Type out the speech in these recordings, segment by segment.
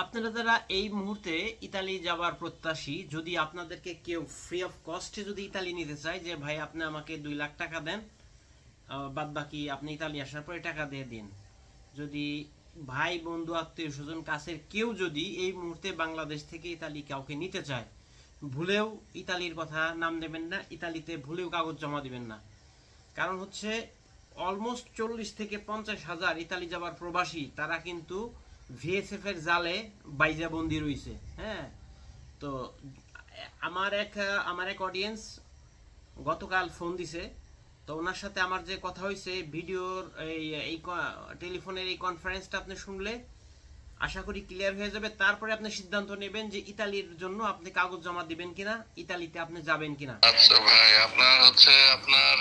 আপনারা যারা এই মুহূর্তে ইতালি যাওয়ার প্রত্যাশী, যদি আপনাদেরকে কেউ ফ্রি অফ কস্টে যদি ইতালি নিতে চায়, যে ভাই আপনি আমাকে দুই লাখ টাকা দেন বাদ বাকি আপনি ইতালি আসার পরে টাকা দিয়ে দিন। যদি ভাই, বন্ধু, আত্মীয় স্বজন কাছের কেউ যদি এই মুহূর্তে বাংলাদেশ থেকে ইতালি কাউকে নিতে চায়, ভুলেও ইতালির কথা নাম দেবেন না, ইতালিতে ভুলেও কাগজ জমা দিবেন না। কারণ হচ্ছে অলমোস্ট চল্লিশ থেকে পঞ্চাশ হাজার ইতালি যাবার প্রবাসী, তারা কিন্তু ভিএসএফ এর জালে বাইজা বন্দি রয়েছে হ্যাঁ? তো, আমার এক আমার এক অডিয়েন্স গতকাল ফোন দিছে, তো ওনার সাথে আমার যে কথা হয়েছে ভিডিওর এই এই টেলিফোনের এই কনফারেন্সটা আপনি শুনলে আশা করি ক্লিয়ার হয়ে যাবে। তারপরে আপনি সিদ্ধান্ত নেবেন যে ইতালির জন্য আপনি কাগজ জমা দিবেন কিনা ইতালিতে আপনি যাবেন কিনা। আচ্ছা ভাই আপনার হচ্ছে আপনার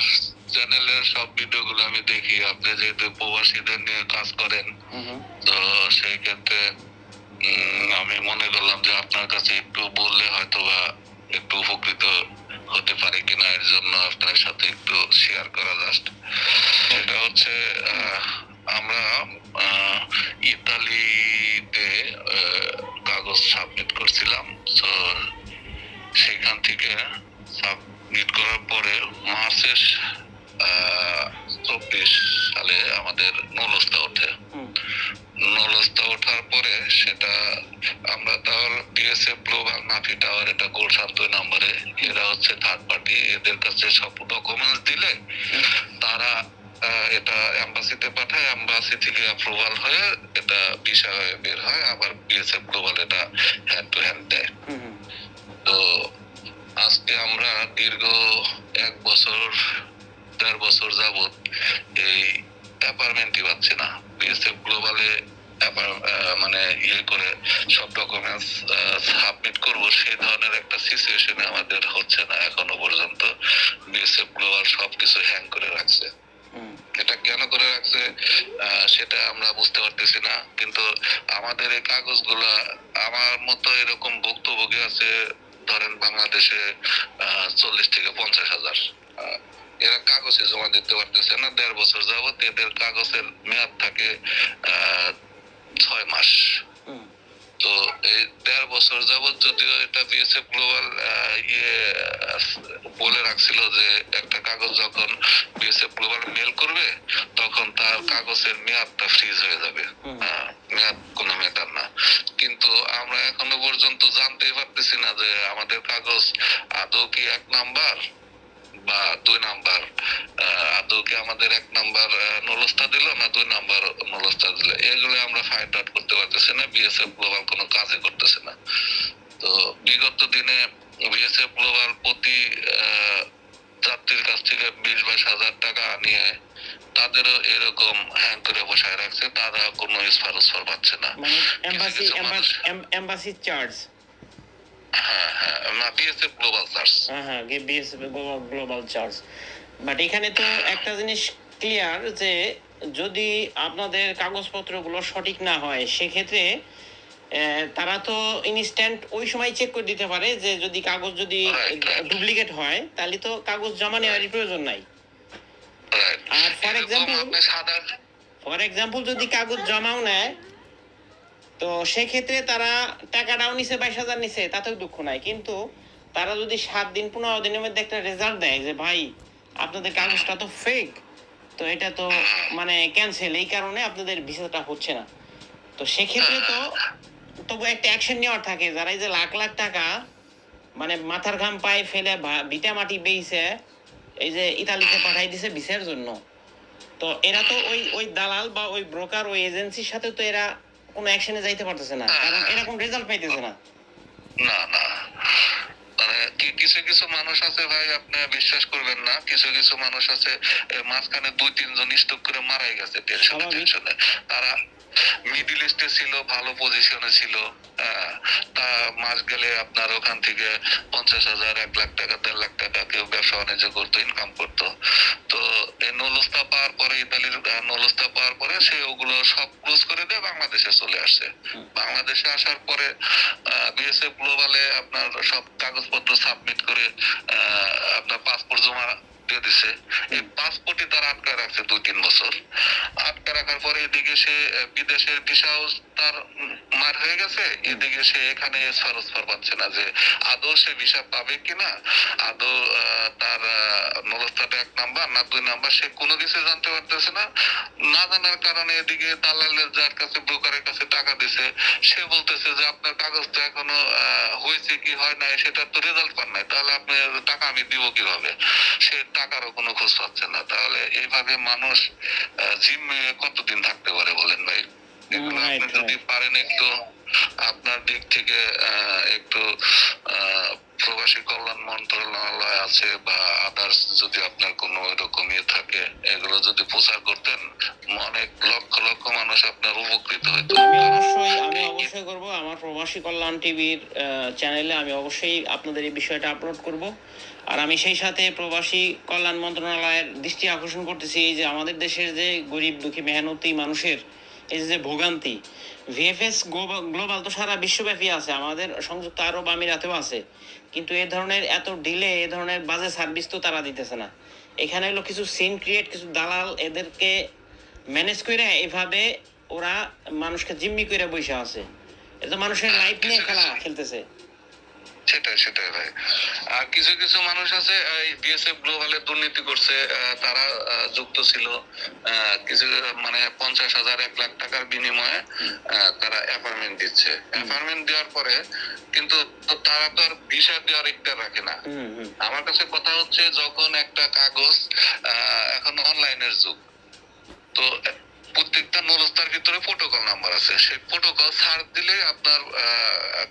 চ্যানেলের সব ভিডিওগুলো আমি দেখি। আপনি যেহেতু প্রবাসীদের নিয়ে কাজ করেন তো সেই ক্ষেত্রে উম, আমি মনে করলাম যে আপনার কাছে একটু বললে হয়তো বা একটু উপকৃত হতে পারে কিনা এর জন্য আপনার সাথে একটু শেয়ার করা জাস্ট হয়ে বের হয় আবার বিএসএফ গ্লোবাল এটা হ্যান্ড টু হ্যান্ড দেয়। তো আজকে আমরা দীর্ঘ এক বছর দেড় বছর যাবত এই অ্যাপার্টমেন্টই পাচ্ছি না। বিএসএফ গ্লোবালে মানে ইয়ে করে সব ডকুমেন্টস সাবমিট করব সেই ধরনের একটা সিচুয়েশনে আমাদের হচ্ছে না এখনও পর্যন্ত। বিএসএফ গ্লোবাল সবকিছু হ্যাং করে রাখছে এটা কেন করে রাখছে আহ, সেটা আমরা বুঝতে পারতেছি না। কিন্তু আমাদের এই কাগজগুলা আমার মতো এরকম ভুক্তভোগী আছে ধরেন বাংলাদেশে চল্লিশ থেকে পঞ্চাশ হাজার। এরা কাগজে জমা দিতে পারতেছে না দেড় বছর যাবত এদের কাগজের মেয়াদ থাকে ছয় মাস। তো এই দেড় বছর যাবৎ যদিও এটা বিএসএফ গ্লোবাল ইয়ে বলে রাখছিল যে একটা কাগজ যখন বিএসএফ গ্লোবাল মেল করবে তখন তার কাগজের মেয়াদটা ফ্রিজ হয়ে যাবে। মেয়াদ কোনো ম্যাটার না। কিন্তু আমরা এখনও পর্যন্ত জানতেই পারতেছি না যে আমাদের কাগজ আদৌ কি এক নাম্বার বা দুই নাম্বার আমাদের এক নাম্বার নলস্তা দিল না দুই নাম্বার নলস্তা দিল। এগুলো আমরা ফাইন্ড আউট করতে পারতেছি না। বিএসএফ গ্লোবাল কোনো কাজই করতেছে না। তো বিগত দিনে বিএসএফ গ্লোবাল প্রতি যাত্রীর কাছ থেকে বিশ বাইশ হাজার টাকা নিয়ে তাদেরও এরকম হ্যাং করে বসায় রাখছে তারা কোনো স্পার উস্পার পাচ্ছে না। মানে এম্বাসি এম্বাসি চার্জ হ্যাঁ হ্যাঁ না বিএসএফ গ্লোবাল চার্জ হ্যাঁ হ্যাঁ বিএসএফ গ্লোবাল চার্জ বাট এখানে তো একটা জিনিস ক্লিয়ার যে যদি আপনাদের কাগজপত্রগুলো সঠিক না হয় সেক্ষেত্রে তারা তো ইনস্ট্যান্ট ওই সময় চেক করে দিতে পারে যে যদি কাগজ যদি. ডুপ্লিকেট হয় তাহলে তো কাগজ জমা নেওয়ারই প্রয়োজন নাই। আর আপনি সাদা ফর এক্সাম্পল যদি কাগজ জমাও নেয় তো সেক্ষেত্রে তারা টাকাটাও নিছে বাইশ হাজার নিছে তাতেও দুঃখ নাই। কিন্তু তারা যদি সাত দিন পনেরো দিনের মধ্যে একটা রেজাল্ট দেয় যে ভাই আপনাদের কাগজটা তো ফেক তো এটা তো মানে ক্যান্সেল এই কারণে আপনাদের ভিসাটা হচ্ছে না। তো সেক্ষেত্রে তো তবু একটা অ্যাকশন নেওয়ার থাকে। যারা এই যে লাখ লাখ টাকা মানে মাথার ঘাম পায়ে ফেলে ভিটা মাটি বেইছে এই যে ইতালিতে পাঠাই দিছে ভিসার জন্য। তো এরা তো ওই ওই দালাল বা ওই ব্রোকার ওই এজেন্সির সাথে তো এরা কোনো অ্যাকশনে যাইতে পারতেছে না। কারণ এরকম রেজাল্ট পাইতেছে না। না না। মানে কিছু কিছু মানুষ আছে ভাই আপনি বিশ্বাস করবেন না। কিছু কিছু মানুষ আছে মাঝখানে দুই তিনজন স্টক করে মারাই গেছে। টেনশনে টেনশনে তারা মিডিল ইস্টে ছিল ভালো পজিশনে ছিল তা মাস গেলে আপনার ওখান থেকে পঞ্চাশ হাজার এক লাখ টাকা দেড় লাখ টাকা কেউ ব্যবসা বাণিজ্য করতো ইনকাম করতো। তো এই নলস্তা পাওয়ার পরে ইতালির নলস্তা পাওয়ার পরে সে ওগুলো সব ক্লোজ করে দিয়ে বাংলাদেশে চলে আসছে। বাংলাদেশে আসার পরে বিএসএফ গ্লোবালে আপনার সব কাগজপত্র সাবমিট করে আহ, আপনার পাসপোর্ট জমা দিয়ে দিছে এই পাসপোর্টই তার আটকা রাখছে দুই তিন বছর আটকা রাখার পরে এদিকে সে বিদেশের ভিসাও তার মার হয়ে গেছে। এদিকে সে এখানে পাচ্ছে না যে আদৌ সে ভিসা পাবে কিনা, আদৌ তার নলস্তাটা এক নাম্বার না দুই নাম্বার সে কোনো কিছু জানতে পারতেছে না। না জানার কারণে এদিকে দালালের যার কাছে ব্রোকারের কাছে টাকা দিছে সে বলতেছে যে আপনার কাগজ তো এখনও হয়েছে কি হয় নাই সেটা তো রেজাল্ট পান নাই তাহলে আপনি টাকা আমি দিব কীভাবে? সে টাকারও কোনো খোঁজ পাচ্ছে না। তাহলে এইভাবে মানুষ জিম জিম্মে কতদিন থাকতে পারে বলেন ভাই? আপনি যদি পারেন একটু আপনার দিক থেকে আহ, একটু আহ, প্রবাসী কল্যাণ মন্ত্রণালয় আছে বা আদার্স যদি আপনার কোনো এরকম ইয়ে থাকে এগুলো যদি প্রচার করতেন অনেক লক্ষ লক্ষ মানুষ আপনার উপকৃত হইতো আমি অবশ্যই আমি অবশ্যই করব। আমার প্রবাসী কল্যাণ টিভির চ্যানেলে আমি অবশ্যই আপনাদের এই বিষয়টা আপলোড করব। আর আমি সেই সাথে প্রবাসী কল্যাণ মন্ত্রণালয়ের দৃষ্টি আকর্ষণ করতেছি এই যে আমাদের দেশের যে গরিব দুঃখী মেহনতি মানুষের এই যে ভোগান্তি ভিএফএস গ্লোবাল তো সারা বিশ্বব্যাপী আছে, আমাদের সংযুক্ত আরব আমিরাতেও আছে, কিন্তু এ ধরনের এত ডিলে এ ধরনের বাজে সার্ভিস তো তারা দিতেছে না। এখানে হলো কিছু সিন ক্রিয়েট কিছু দালাল এদেরকে ম্যানেজ করে এভাবে ওরা মানুষকে জিম্মি করে বসে আছে। এটা মানুষের লাইফ নিয়ে খেলা, খেলতেছে। সেটাই সেটাই ভাই। আর কিছু কিছু মানুষ আছে বিএসএফ গ্লোবালে দুর্নীতি করছে তারা যুক্ত ছিল কিছু মানে পঞ্চাশ হাজার এক লাখ টাকার বিনিময়ে তারা অ্যাপার্টমেন্ট দিচ্ছে। অ্যাপার্টমেন্ট দেওয়ার পরে কিন্তু তারা তো আর ভিসা দেওয়ার একটা রাখে না। আমার কাছে কথা হচ্ছে যখন একটা কাগজ এখন অনলাইনের যুগ প্রোটোকল নাম্বার আছে। সেই প্রোটোকল ছাড় দিলে আপনার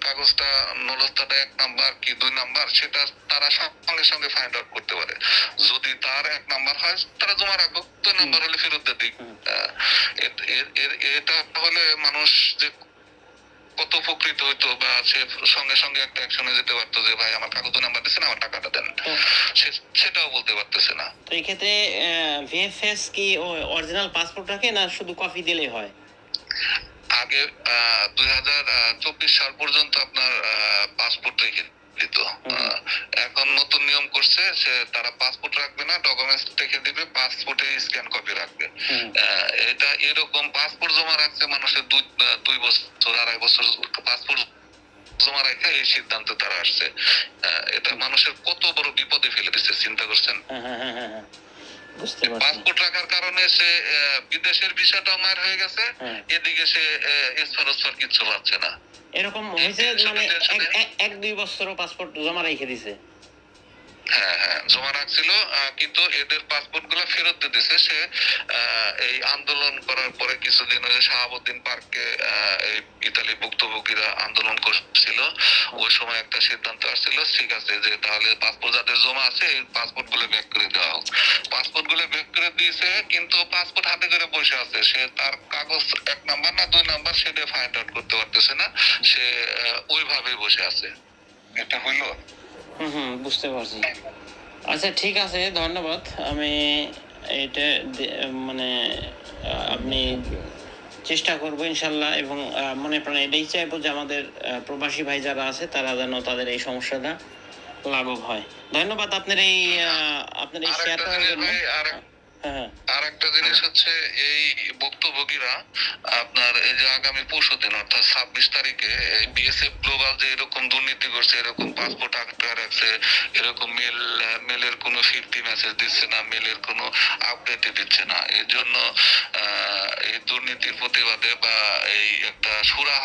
কাগজটা নলস্তাটা এক নাম্বার কি দুই নাম্বার সেটা তারা সঙ্গে সঙ্গে ফাইন্ড আউট করতে পারে। যদি তার এক নাম্বার হয় তারা জমা রাখুক। দুই নাম্বার হলে ফেরত দিয়ে দিক। এটা হলে মানুষ যে কত উপকৃত হইতো বা সে সঙ্গে সঙ্গে একটা অ্যাকশনে যেতে পারতো যে ভাই আমার কাগজ নাম্বার দিচ্ছেন আমার টাকাটা দেন। সেটাও বলতে পারতেছে না। তো এই ক্ষেত্রে ভিএফএস কি অরিজিনাল পাসপোর্ট রাখে না শুধু কপি দিলেই হয়? আগে দুই হাজার চব্বিশ সাল পর্যন্ত আপনার পাসপোর্ট রেখে দিত। এখন নতুন নিয়ম করছে সে তারা পাসপোর্ট রাখবে না ডকুমেন্টস রেখে দিবে পাসপোর্টে স্ক্যান কপি রাখবে। এটা এরকম পাসপোর্ট জমা রাখছে মানুষের দুই দুই বছর আড়াই বছর পাসপোর্ট জমা রেখে এই সিদ্ধান্তে তারা আসছে। এটা মানুষের কত বড় বিপদে ফেলে দিচ্ছে চিন্তা করছেন? পাসপোর্ট রাখার কারণে সে বিদেশের ভিসাটা মার হয়ে গেছে হ্যাঁ। এদিকে সে কিচ্ছু পাচ্ছে না। এরকম হয়েছে মানে এক- দুই বছরও পাসপোর্ট জমা রেখে দিছে। হ্যাঁ হ্যাঁ জমা রাখছিল কিন্তু এদের পাসপোর্টগুলো ফেরত দিয়ে দিছে। সে এই আন্দোলন করার পরে কিছুদিন ওই শাহাবুদ্দিন পার্কে ইতালি ভুক্তভোগীরা আন্দোলন করছিল। ওই সময় একটা সিদ্ধান্ত আসছিল ঠিক আছে যে তাহলে পাসপোর্ট যাদের জমা আছে এই পাসপোর্টগুলো ব্যাক করে দেওয়া হোক পাসপোর্টগুলো ব্যাক করে দিয়েছে কিন্তু পাসপোর্ট হাতে করে বসে আছে। সে তার কাগজ এক নাম্বার না দুই নাম্বার সেটা ফাইন্ড আউট করতে পারতেছে না। সে আহ, ওইভাবেই বসে আছে। এটা হইল? হুম হুম বুঝতে পারছি। আচ্ছা ঠিক আছে ধন্যবাদ। আমি এটা মানে আপনি চেষ্টা করব ইনশাল্লাহ এবং মনে প্রাণে এটাই চাইব যে আমাদের প্রবাসী ভাই যারা আছে তারা যেন তাদের এই সমস্যাটা লাঘব হয়। ধন্যবাদ আপনার এই আপনার এই শেয়ারটার জন্য। আর হ্যাঁ। হ্যাঁ আর একটা জিনিস হচ্ছে এই ভুক্তভোগীরা আপনার এই যে আগামী পরশু দিন অর্থাৎ ছাব্বিশ তারিখে এই বিএসএফ গ্লোবাল যে এরকম দুর্নীতি করছে এরকম পাসপোর্ট আটকে রাখছে এরকম মেল মেলের কোনো ফিফটি মেসেজ দিচ্ছে না মেলের কোনো আপডেট দিচ্ছে না। এর জন্য আহ, এই দুর্নীতির প্রতিবাদে বা এই একটা সুরা